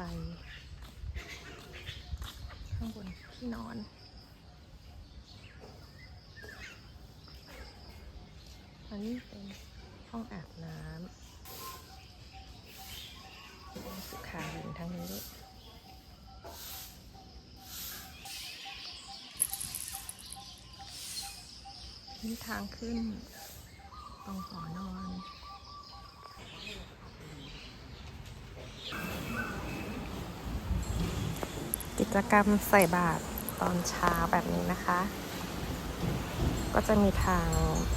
ไป ข้างบนที่นอนอันนี้เป็นห้องอาบน้ำสุขาหญิงทั้งนี้นี่ทางขึ้นตรงหอนอน กิจกรรมใส่บาตรตอนเช้าแบบนี้นะคะ ก็จะมีทาง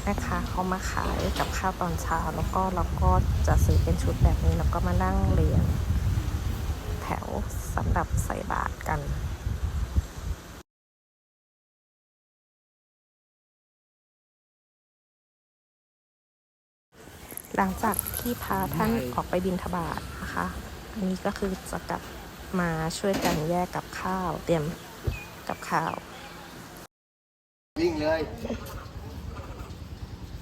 แม่ค้าเขามาขายกับข้าวตอนเช้า แล้วก็เราก็จะซื้อเป็นชุดแบบนี้แล้วก็มานั่งเรียงแถวสำหรับใส่บาตรกันหลังจากที่พาท่านออกไปบินทบาทนะคะ อันนี้ก็คือจะกลับ มาช่วยกันแยกกับข้าวเตรียมกับข้าว วิ่งเลย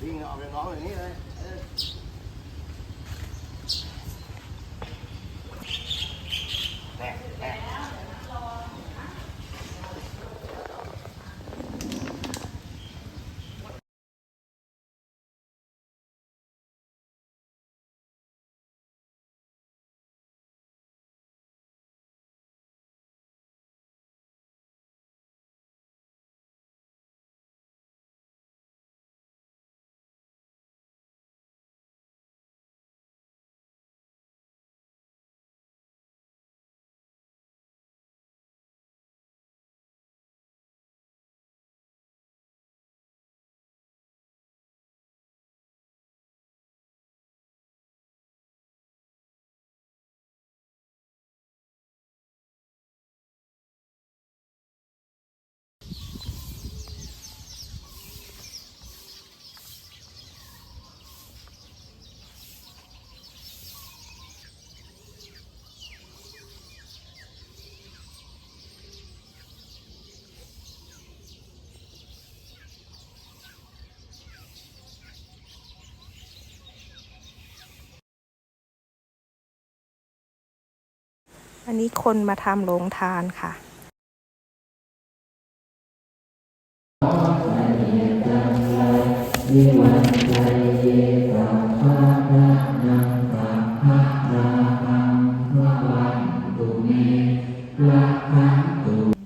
วิ่งออกไปน้องอย่างนี้เลย อันนี้คนมาทำโรงทานค่ะตไเมระคันตุ